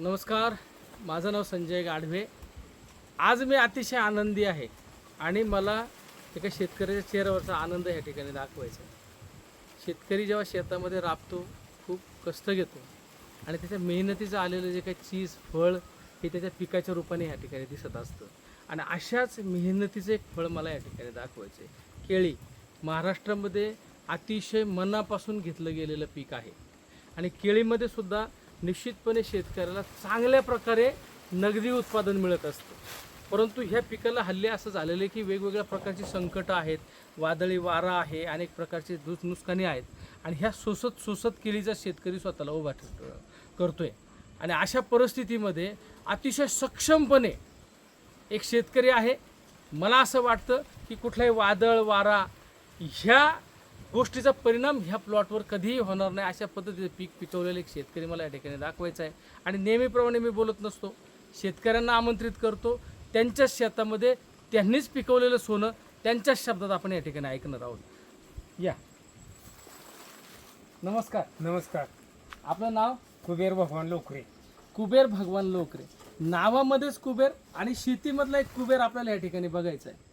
नमस्कार माझं नाव संजय गाढवे. आज मी अतिशय आनंदी आहे आणि मला एका शेतकऱ्याच्या चेहऱ्यावरचा आनंद या ठिकाणी दाखवायचा शेतकरी जेव्हा शेतामध्ये राबतो खूप कष्ट घेतो आणि त्याच्या मेहनतीचं आलेलं जे काही चीज फळ हे त्याच्या पिकाच्या रूपाने या ठिकाणी दिसत असतं. आणि अशाच मेहनतीचं एक फळ मला या ठिकाणी दाखवायचं आहे. केळी महाराष्ट्रामध्ये अतिशय मनापासून घेतलं गेलेलं पीक आहे. आणि केळीमध्ये सुद्धा निश्चितपणे शेतकऱ्याला चांगल्या प्रकारे नगदी उत्पादन मिळत असतं. परंतु ह्या पिकाला हल्ली असं झालेलं आहे की वेगवेगळ्या प्रकारची संकटं आहेत वादळी वारा आहे अनेक प्रकारचे दुस आहेत आणि ह्या सोसत सोसत केलीचा शेतकरी स्वतःला उभा करतो आहे आणि अशा परिस्थितीमध्ये अतिशय सक्षमपणे एक शेतकरी आहे. मला असं वाटतं की कुठलाही वादळ वारा ह्या गोष्टीचा परिणाम ह्या प्लॉटवर कधीही होणार नाही. अशा पद्धतीचे पीक पिकवलेले एक शेतकरी मला या ठिकाणी दाखवायचा आहे. आणि नेहमीप्रमाणे मी बोलत नसतो शेतकऱ्यांना आमंत्रित करतो त्यांच्याच शेतामध्ये त्यांनीच पिकवलेलं सोनं त्यांच्याच शब्दात आपण या ठिकाणी ऐकणार आहोत. या. नमस्कार. नमस्कार. आपलं नाव? कुबेर भगवान लोकरे. कुबेर भगवान लोकरे. नावामध्येच कुबेर आणि शेतीमधला एक कुबेर आपल्याला या ठिकाणी बघायचा आहे.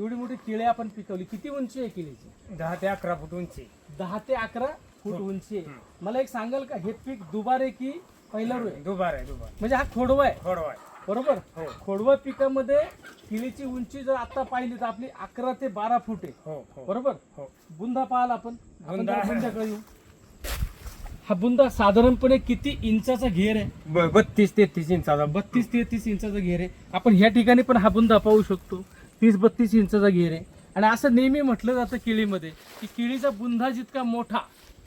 एवढी मोठी केळी आपण पिकवली. किती उंची आहे केळीची? दहा ते अकरा फूट उंची. दहा ते अकरा फूट उंची आहे. मला एक सांगाल का हे पीक दुबार आहे की पहिला रो आहे? दुबार आहे दुबार. म्हणजे हा खोडवा आहे? थोडं आहे. बरोबर? हो. खोडवा पिकामध्ये केळीची उंची जर आता पाहिली तर आपली अकरा ते बारा फूट आहे. हो हो. बरोबर? हो. बुंदा पाहाल आपण. आपण बुंदा. जरा आहे. बुंद्याकडे येऊ. हा बुंदा साधारणपणे किती इंचाचा घेर आहे? ब- बत्तीस तेहतीस इंचाचा. बत्तीस तेहतीस इंचाचा घेर आहे. आपण ह्या ठिकाणी पण हा बुंदा पाहू शकतो. तीस बत्तीस इंचाचा घेर आहे. आणि असं नेहमी म्हटलं जातं केळीमध्ये की केळीचा बुंदा जितका मोठा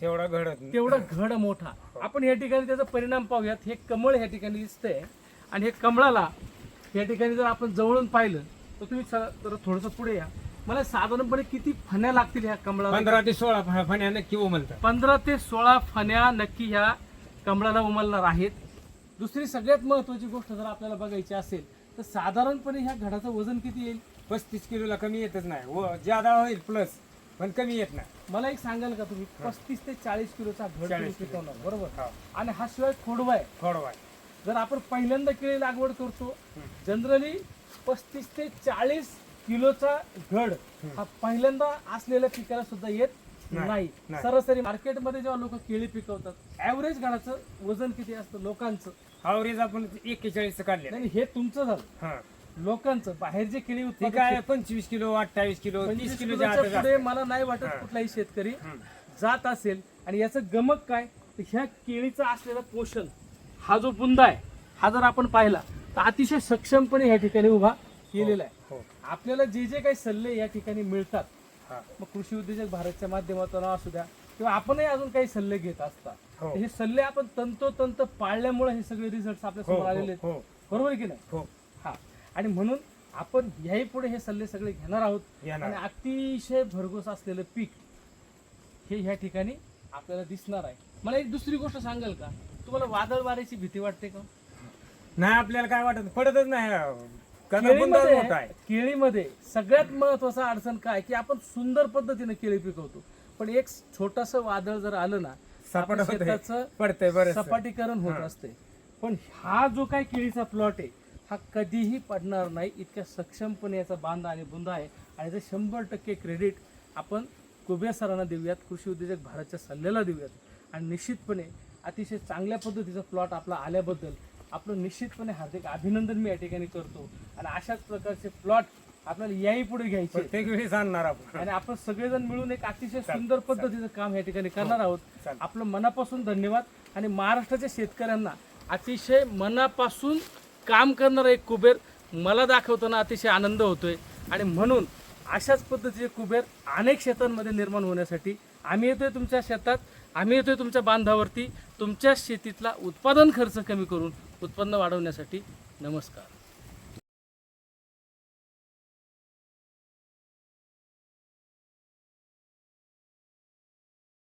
तेवढा घडत तेवढा घड मोठा. आपण या ठिकाणी त्याचा परिणाम पाहूयात. हे कमळ या ठिकाणी दिसतंय. आणि हे कमळाला या ठिकाणी जर आपण जवळून पाहिलं तर तुम्ही स- जरा थोडंसं पुढे या. मला साधारणपणे किती फण्या लागतील ह्या कमळाला? पंधरा ते सोळा फ- फण्या नक्की उमलतात. पंधरा ते सोळा फण्या नक्की ह्या कमळाला उमलणार आहेत. दुसरी सगळ्यात महत्वाची गोष्ट जर आपल्याला बघायची असेल तर साधारणपणे ह्या घडाचं वजन किती येईल? पस्तीस किलोला कमी येतच नाही. व ज्यादा होईल प्लस पण कमी येत नाही. मला एक सांगाल का तुम्ही? पस्तीस ते चाळीस किलोचा घड तुम्ही 40 किलो. पिकवणार बरोबर? हो. आणि हा शिवाय खोडवा आहे. थोडं आहे. जर आपण पहिल्यांदा केळी लागवड करतो जनरली पस्तीस ते चाळीस किलोचा घड हा पहिल्यांदा असलेल्या पिकाला सुद्धा येत नाही, नाही. नाही. सरासरी मार्केटमध्ये जेव्हा लोक केळी पिकवतात ऍव्हरेज घडाचं वजन किती असतं? लोकांचं. आवरेज आपण एक्केचाळीस काढले नाही हे तुमचं झालं. हा. लोकांचं. बाहेर जे केळी ते उत्पादक काय पंचवीस किलो अठ्ठावीस किलो तीस किलो पुढे मला नाही वाटत हा. कुठलाही शेतकरी. जात असेल. आणि याचं गमक काय? तर ह्या केळीचा असलेला पोषण हा जो बुंदा आहे हा जर आपण पाहिला तर अतिशय सक्षमपणे या ठिकाणी उभा केलेला आहे. हो. आपल्याला जे जे काही सल्ले या ठिकाणी मिळतात हा. मग कृषी उद्योजक भारतच्या माध्यमातून असू द्या किंवा आपणही अजून काही सल्ले घेत असतात. हो. हे सल्ले आपण तंतोतंत पाळल्यामुळे हे सगळे रिझल्ट आपल्या हो समोर आलेले आहेत. हो. बरोबर की नाही? हो. हा. आणि म्हणून आपण ह्याही पुढे हे सल्ले सगळे घेणार आहोत. आणि अतिशय भरघोस असलेलं पीक हे ह्या ठिकाणी आपल्याला दिसणार आहे. मला एक दुसरी गोष्ट सांगाल का? तुम्हाला वादळ वाऱ्याची भीती वाटते का? नाही आपल्याला काय वाटत? पडतच नाही. कारण बुंदाच मोठा केळीमध्ये आहे. केळीमध्ये सगळ्यात महत्त्वाचा अडचण काय की आपण सुंदर पद्धतीने केळी पिकवतो. पण एक छोटस वादळ जर आलं ना तर सपाट आपल्या होतंय. शेताचं पडतंय बरं सपाटीकरण होत असते. पण हा जो काय केळीचा प्लॉट आहे हा कधीही पडणार नाही. इतक्या सक्षमपणे याचा बांधा आणि बुंदा आहे. आणि ते शंभर टक्के क्रेडिट आपण कुबेर सरांना देऊयात कृषी उद्योजक भारतच्या सल्ल्याला देऊयात. आणि निश्चितपणे अतिशय चांगल्या पद्धतीचा प्लॉट आपला आल्याबद्दल आपलं निश्चितपणे हार्दिक अभिनंदन मी या ठिकाणी करतो. आणि अशाच प्रकारचे प्लॉट आपल्याला याही पुढे घ्यायचे. प्रत्येक वेळेस आणणार आपण. आणि आपण सगळेजण मिळून एक अतिशय सुंदर पद्धतीचं काम या ठिकाणी करणार आहोत. आपलं मनापासून धन्यवाद. आणि महाराष्ट्राच्या शेतकऱ्यांना अतिशय मनापासून काम करणारा एक कुबेर मला दाखवताना अतिशय आनंद होतोय. आणि म्हणून अशाच पद्धतीचे कुबेर अनेक शेतांमध्ये निर्माण होण्यासाठी आम्ही येतोय तुमच्या शेतात आम्ही येतोय तुमच्या बांधावरती तुमच्या शेतीतला उत्पादन खर्च कमी करून उत्पन्न वाढवण्यासाठी नमस्कार.